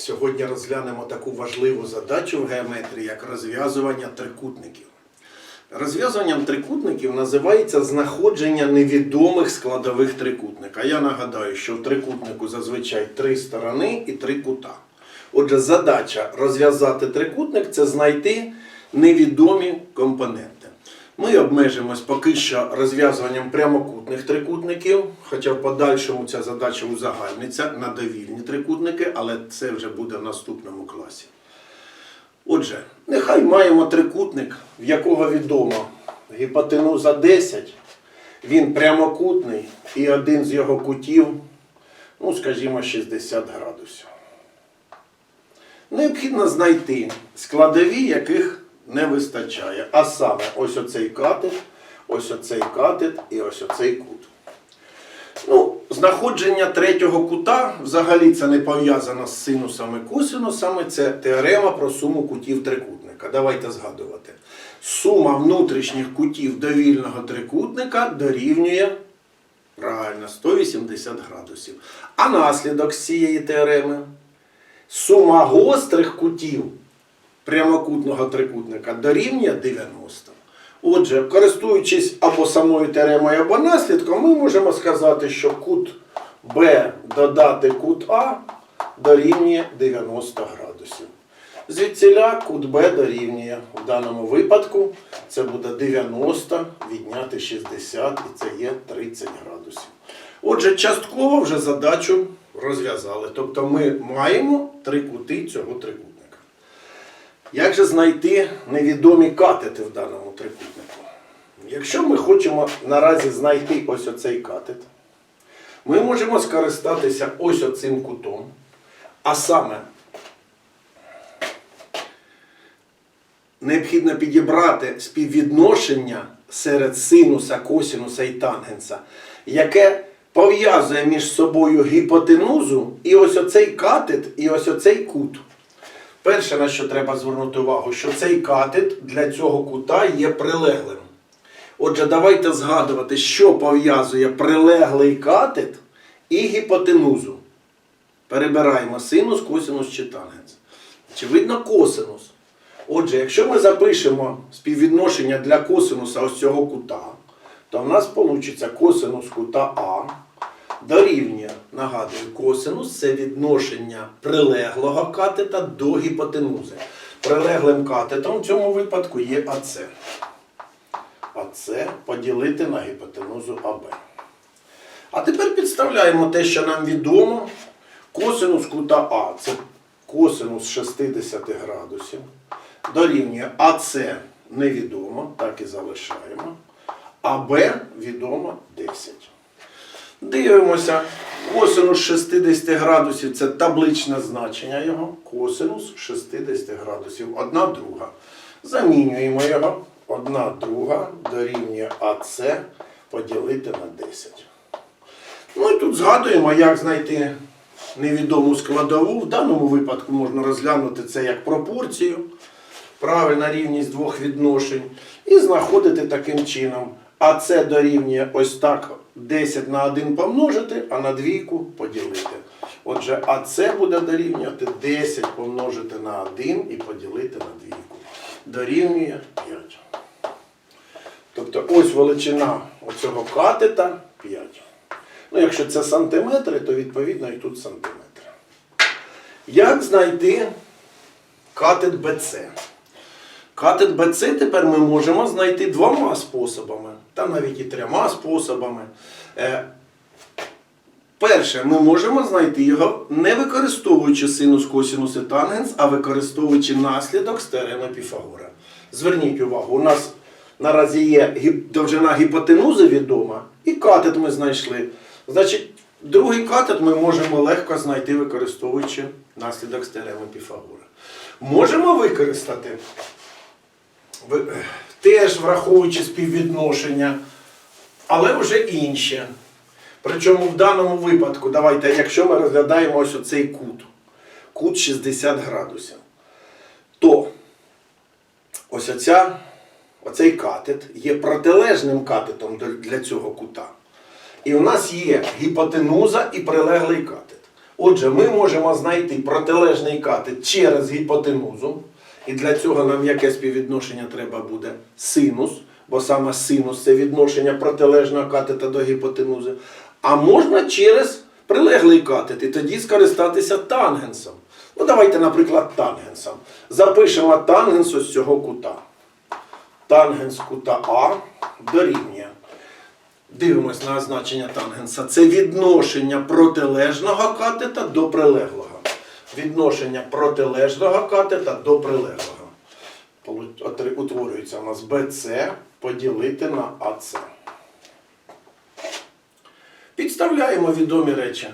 Сьогодні розглянемо таку важливу задачу в геометрії, як розв'язування трикутників. Розв'язуванням трикутників називається знаходження невідомих складових трикутника. Я нагадаю, що в трикутнику зазвичай три сторони і три кута. Отже, задача розв'язати трикутник це знайти невідомі компоненти. Ми обмежимось поки що розв'язуванням прямокутних трикутників, хоча в подальшому ця задача узагальниться на довільні трикутники, але це вже буде в наступному класі. Отже, нехай маємо трикутник, в якого відомо гіпотенуза 10, він прямокутний і один з його кутів, ну, скажімо, 60 градусів. Необхідно знайти складові, яких не вистачає. А саме ось оцей катет, ось оцей катет і ось оцей кут. Ну, знаходження третього кута взагалі це не пов'язано з синусами косинусами, це теорема про суму кутів трикутника. Давайте згадувати. Сума внутрішніх кутів довільного трикутника дорівнює правильно 180 градусів. А наслідок цієї теореми сума гострих кутів прямокутного трикутника дорівнює 90. Отже, користуючись або самою теоремою, або наслідком, ми можемо сказати, що кут Б додати кут А дорівнює 90 градусів. Звідсіля кут Б дорівнює в даному випадку це буде 90 відняти 60 і це є 30 градусів. Отже, частково вже задачу розв'язали. Тобто ми маємо три кути цього трикутника. Як же знайти невідомі катети в даному трикутнику? Якщо ми хочемо наразі знайти ось оцей катет, ми можемо скористатися ось оцим кутом, а саме необхідно підібрати співвідношення серед синуса, косинуса і тангенса, яке пов'язує між собою гіпотенузу і ось оцей катет, і ось оцей кут. Перше, на що треба звернути увагу, що цей катет для цього кута є прилеглим. Отже, давайте згадувати, що пов'язує прилеглий катет і гіпотенузу. Перебираємо синус, косинус чи тангенс. Очевидно, косинус. Отже, якщо ми запишемо співвідношення для косинуса ось цього кута, то в нас вийде косинус кута А дорівнює, нагадую, косинус це відношення прилеглого катета до гіпотенузи. Прилеглим катетом в цьому випадку є АЦ. АЦ поділити на гіпотенузу АБ. А тепер підставляємо те, що нам відомо. Косинус кута А це косинус 60 градусів. Дорівнює АЦ невідомо, так і залишаємо. А Б відомо 10. Дивимося. Косинус 60 градусів це табличне значення його. Косинус 60 градусів. Одна друга. Замінюємо його. Одна друга дорівнює АС поділити на 10. Ну і тут згадуємо, як знайти невідому складову. В даному випадку можна розглянути це як пропорцію, правильна рівність двох відношень. І знаходити таким чином. А дорівнює ось так 10 на 1 помножити, а на двійку поділити. Отже, а це буде дорівнювати 10 помножити на 1 і поділити на двійку. Дорівнює 5. Тобто ось величина оцього катета 5. Ну, якщо це сантиметри, то відповідно і тут сантиметри. Як знайти катет БЦ? Катет БЦ тепер ми можемо знайти двома способами, та навіть і трьома способами. Е, Перше, ми можемо знайти його не використовуючи синус, косинус і тангенс, а використовуючи наслідок з теореми Піфагора. Зверніть увагу, у нас наразі є довжина гіпотенузи відома, і катет ми знайшли. Значить, другий катет ми можемо легко знайти, використовуючи наслідок з теореми Піфагора. Можемо використати ви- теж враховуючи співвідношення, але вже інше. Причому в даному випадку, давайте, якщо ми розглядаємо ось оцей кут, кут 60 градусів, то ось оця, оцей катет є протилежним катетом для цього кута. І у нас є гіпотенуза і прилеглий катет. Отже, ми можемо знайти протилежний катет через гіпотенузу. І для цього нам яке співвідношення треба буде? Синус, бо саме синус це відношення протилежного катета до гіпотенузи. А можна через прилеглий катет і тоді скористатися тангенсом. Ну, давайте, наприклад, тангенсом. Запишемо тангенс ось цього кута. Тангенс кута А дорівнює. Дивимось на означення тангенса. Це відношення протилежного катета до прилеглого. Відношення протилежного катета до прилеглого. Утворюється у нас BC поділити на AC. Підставляємо відомі речі.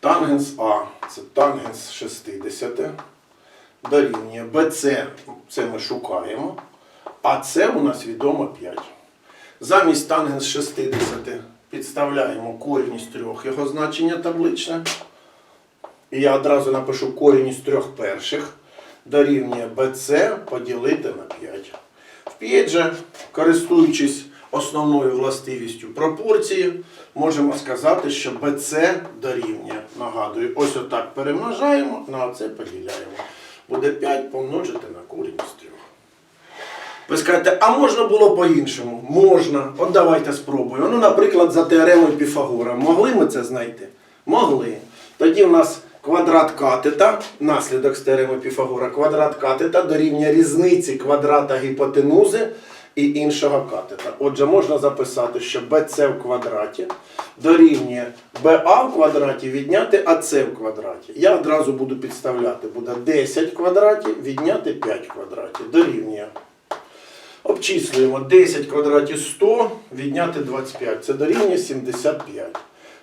Тангенс А це тангенс 60 дорівнює BC, це ми шукаємо, а це у нас відомо 5. Замість тангенс 60 підставляємо корінь із трьох його значення табличне. І я одразу напишу корінь із трьох перших дорівнює BC поділити на 5. В 5 же, користуючись основною властивістю пропорції, можемо сказати, що BC дорівнює. Нагадую, ось отак перемножаємо, на це поділяємо. Буде 5 помножити на корінь із трьох. Ви скажете, а можна було по-іншому? Можна. От давайте спробуємо. Ну, наприклад, за теоремою Піфагора. Могли ми це знайти? Могли. Тоді в нас квадрат катета, наслідок теореми Піфагора, квадрат катета дорівнює різниці квадрата гіпотенузи і іншого катета. Отже, можна записати, що BC в квадраті дорівнює BA в квадраті відняти АС в квадраті. Я одразу буду підставляти. Буде 10 квадратів відняти 5 квадратів. Дорівнює. Обчислюємо 10 квадратів 100 відняти 25. Це дорівнює 75.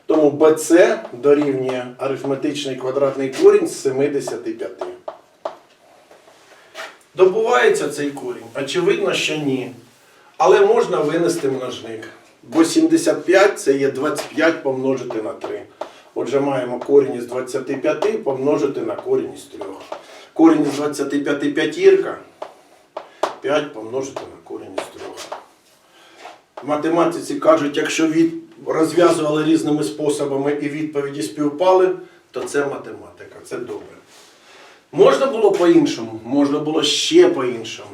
Тому BC дорівнює арифметичний квадратний корінь з 75. Добувається цей корінь? Очевидно, що ні. Але можна винести множник. Бо 75 це є 25 помножити на 3. Отже, маємо корінь із 25 помножити на корінь із 3. Корінь із 25 п'ятірка. 5 помножити на корінь із 3. В математиці кажуть, якщо від... розв'язували різними способами і відповіді співпали, то це математика, це добре. Можна було по-іншому, можна було ще по-іншому.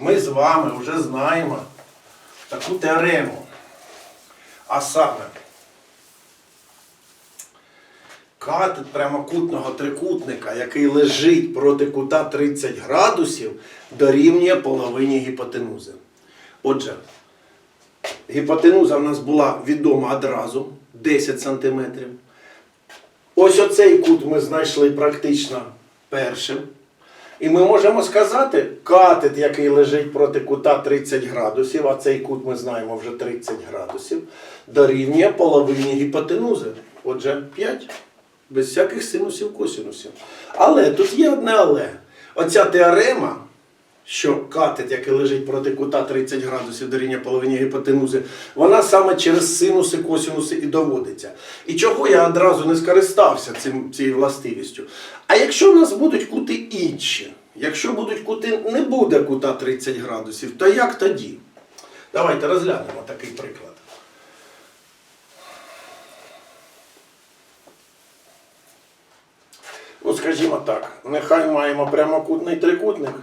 Ми з вами вже знаємо таку теорему. А саме, катет прямокутного трикутника, який лежить проти кута 30 градусів, дорівнює половині гіпотенузи. Отже, гіпотенуза в нас була відома одразу 10 см. Ось оцей кут ми знайшли практично першим. І ми можемо сказати, катет, який лежить проти кута 30 градусів, а цей кут ми знаємо вже 30 градусів, дорівнює половині гіпотенузи. Отже, 5. Без всяких синусів, косинусів. Але тут є одне але. Оця теорема, що катет, який лежить проти кута 30 градусів дорівнює половині гіпотенузи, вона саме через синуси, косинуси і доводиться. І чого я одразу не скористався цим, цією властивістю? А якщо в нас будуть кути інші, якщо будуть кути, не буде кута 30 градусів, то як тоді? Давайте розглянемо такий приклад. Ну, скажімо так, нехай маємо прямокутний трикутник,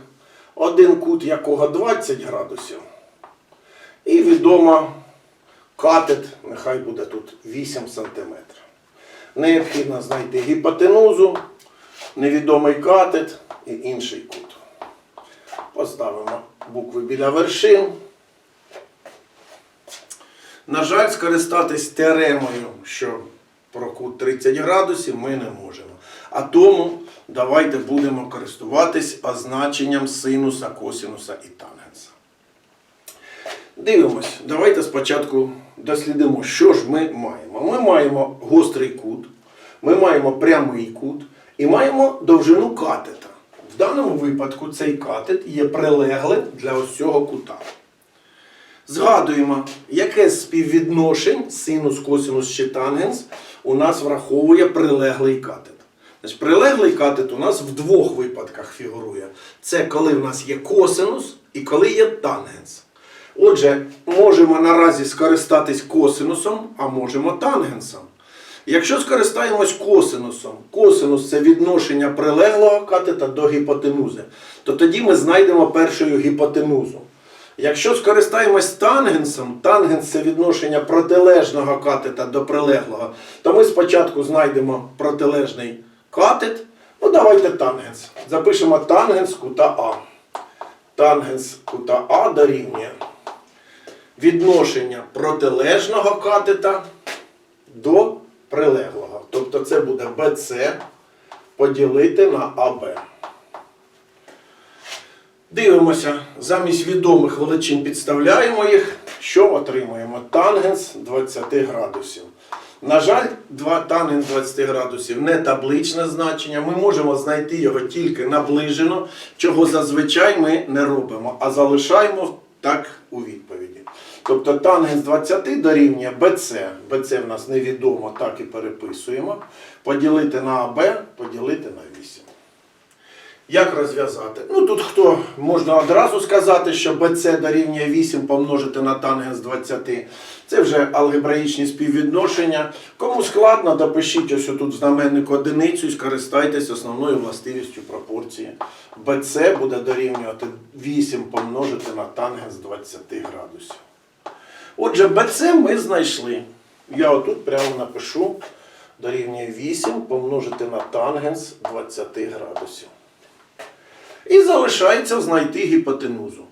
один кут якого 20 градусів. І відомо катет, нехай буде тут 8 см. Необхідно знайти гіпотенузу, невідомий катет і інший кут. Поставимо букви біля вершин. На жаль, скористатись теоремою, що про кут 30 градусів, ми не можемо. А тому давайте будемо користуватись означенням синуса, косинуса і тангенса. Дивимось, давайте спочатку дослідимо, що ж ми маємо. Ми маємо гострий кут, ми маємо прямий кут і маємо довжину катета. В даному випадку цей катет є прилеглим для ось цього кута. Згадуємо, яке з співвідношень синус, косинус чи тангенс у нас враховує прилеглий катет. Значить, прилеглий катет у нас в двох випадках фігурує. Це коли в нас є косинус і коли є тангенс. Отже, можемо наразі скористатись косинусом, а можемо тангенсом. Якщо скористаємось косинусом, косинус це відношення прилеглого катета до гіпотенузи, то тоді ми знайдемо першою гіпотенузу. Якщо скористаємось тангенсом, тангенс це відношення протилежного катета до прилеглого, то ми спочатку знайдемо протилежний катет. Ну, давайте тангенс. Запишемо тангенс кута А. Тангенс кута А дорівнює відношення протилежного катета до прилеглого. Тобто це буде BC поділити на АБ. Дивимося, замість відомих величин підставляємо їх. Що отримуємо? Тангенс 20 градусів. На жаль, тангенс 20 градусів не табличне значення. Ми можемо знайти його тільки наближено, чого зазвичай ми не робимо, а залишаємо так у відповіді. Тобто тангенс 20 дорівнює BC. BC в нас невідомо, так і переписуємо. Поділити на АБ, поділити на 8. Як розв'язати? Ну тут хто можна одразу сказати, що BC дорівнює 8 помножити на тангенс 20. Це вже алгебраїчні співвідношення. Кому складно, допишіть ось тут знаменник одиницю і скористайтесь основною властивістю пропорції. BC буде дорівнювати 8 помножити на тангенс 20 градусів. Отже, BC ми знайшли. Я отут прямо напишу дорівнює 8 помножити на тангенс 20 градусів. І залишається знайти гіпотенузу.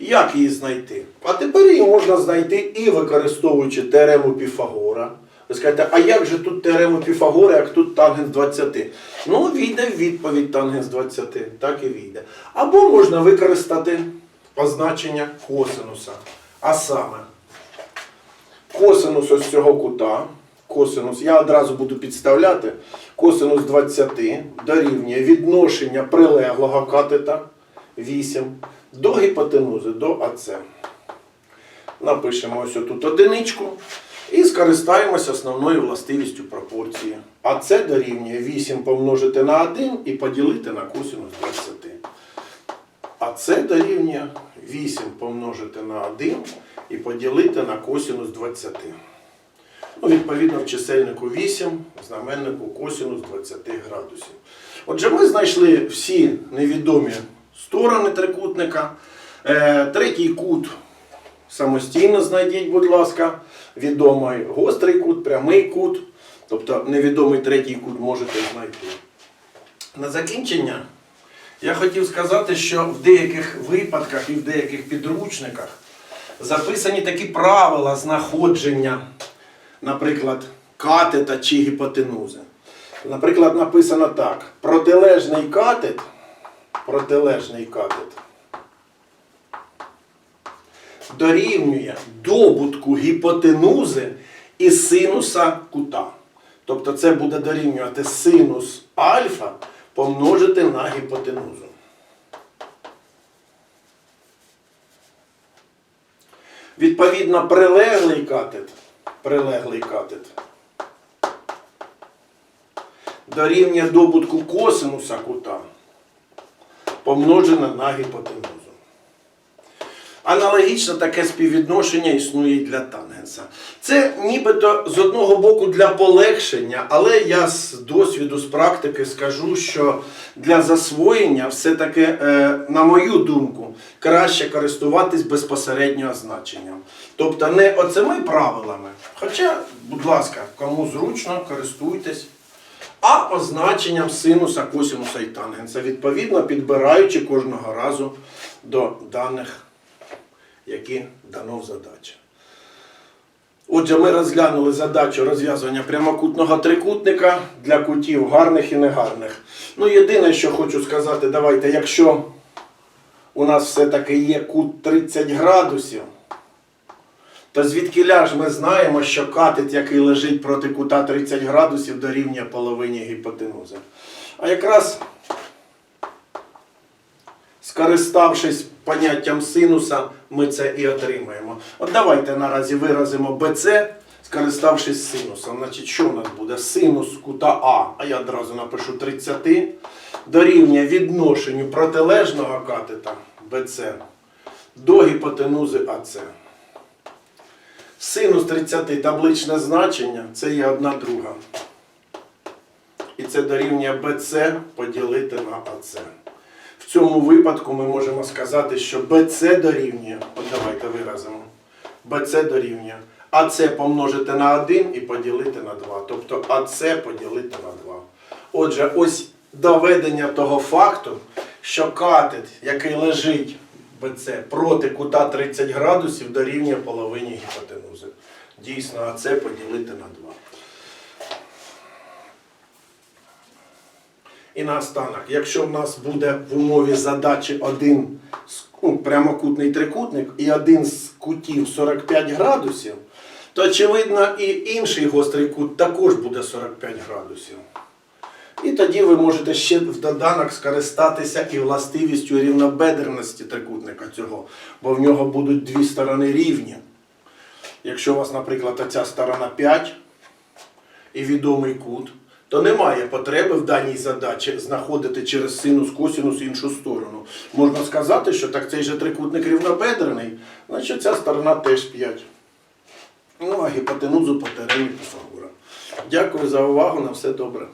Як її знайти? А тепер її можна знайти і використовуючи теорему Піфагора. Ви скажете, а як же тут теорему Піфагора, як тут тангенс 20? Ну, війде в відповідь тангенс 20, так і війде. Або можна використати позначення косинуса. А саме, косинус ось цього кута, косинус, я одразу буду підставляти, косинус 20 дорівнює відношення прилеглого катета 8 до гіпотенузи, до АЦ. Напишемо ось тут одиничку і скористаємося основною властивістю пропорції. АЦ дорівнює 8 помножити на 1 і поділити на косинус 20. А це дорівнює 8 помножити на 1 і поділити на косинус 20. Ну, відповідно, в чисельнику 8, в знаменнику косинус 20 градусів. Отже, ми знайшли всі невідомі сторони трикутника. Е, третій кут самостійно знайдіть, будь ласка. Відомий гострий кут, прямий кут. Тобто невідомий третій кут можете знайти. На закінчення я хотів сказати, що в деяких випадках і в деяких підручниках записані такі правила знаходження, наприклад, катета чи гіпотенузи. Наприклад, написано так: протилежний катет, протилежний катет дорівнює добутку гіпотенузи і синуса кута. Тобто це буде дорівнювати синус альфа помножити на гіпотенузу. Відповідно, прилеглий катет, прилеглий катет дорівнює добутку косинуса кута помножено на гіпотенузу. Аналогічно таке співвідношення існує і для тангенса. Це нібито з одного боку для полегшення, але я з досвіду, з практики скажу, що для засвоєння все-таки, е, на мою думку, краще користуватись безпосередньо значенням. Тобто не оцими правилами, хоча, будь ласка, кому зручно, користуйтесь. А означенням синуса, косинуса і тангенса, відповідно підбираючи кожного разу до даних які дано в задачі. Отже, ми розглянули задачу розв'язування прямокутного трикутника для кутів гарних і негарних. Ну, єдине, що хочу сказати, давайте, якщо у нас все-таки є кут 30 градусів, то звідкиля ж ми знаємо, що катет, який лежить проти кута 30 градусів, дорівнює половині гіпотенузи. А якраз скориставшись поняттям синуса, ми це і отримаємо. От давайте наразі виразимо BC, скориставшись синусом. Значить, що у нас буде? Синус кута А, а я одразу напишу 30, дорівнює відношенню протилежного катета BC до гіпотенузи АЦ. Синус 30 табличне значення це є одна друга. І це дорівнює BC поділити на AC. Цьому випадку ми можемо сказати, що BC дорівнює, от давайте виразимо, BC дорівнює АС помножити на 1 і поділити на 2. Тобто АС поділити на 2. Отже, ось доведення того факту, що катет, який лежить BC проти кута 30 градусів, дорівнює половині гіпотенузи. Дійсно, АС поділити на 2. І наостанок, якщо в нас буде в умові задачі один прямокутний трикутник і один з кутів 45 градусів, то очевидно і інший гострий кут також буде 45 градусів. І тоді ви можете ще в доданок скористатися і властивістю рівнобедерності трикутника цього, бо в нього будуть дві сторони рівні. Якщо у вас, наприклад, оця сторона 5 і відомий кут, то немає потреби в даній задачі знаходити через синус, косінус іншу сторону. Можна сказати, що так цей же трикутник рівнобедрений, значить ця сторона теж 5. Ну, а гіпотенузу по теоремі Піфагора. Дякую за увагу, на все добре.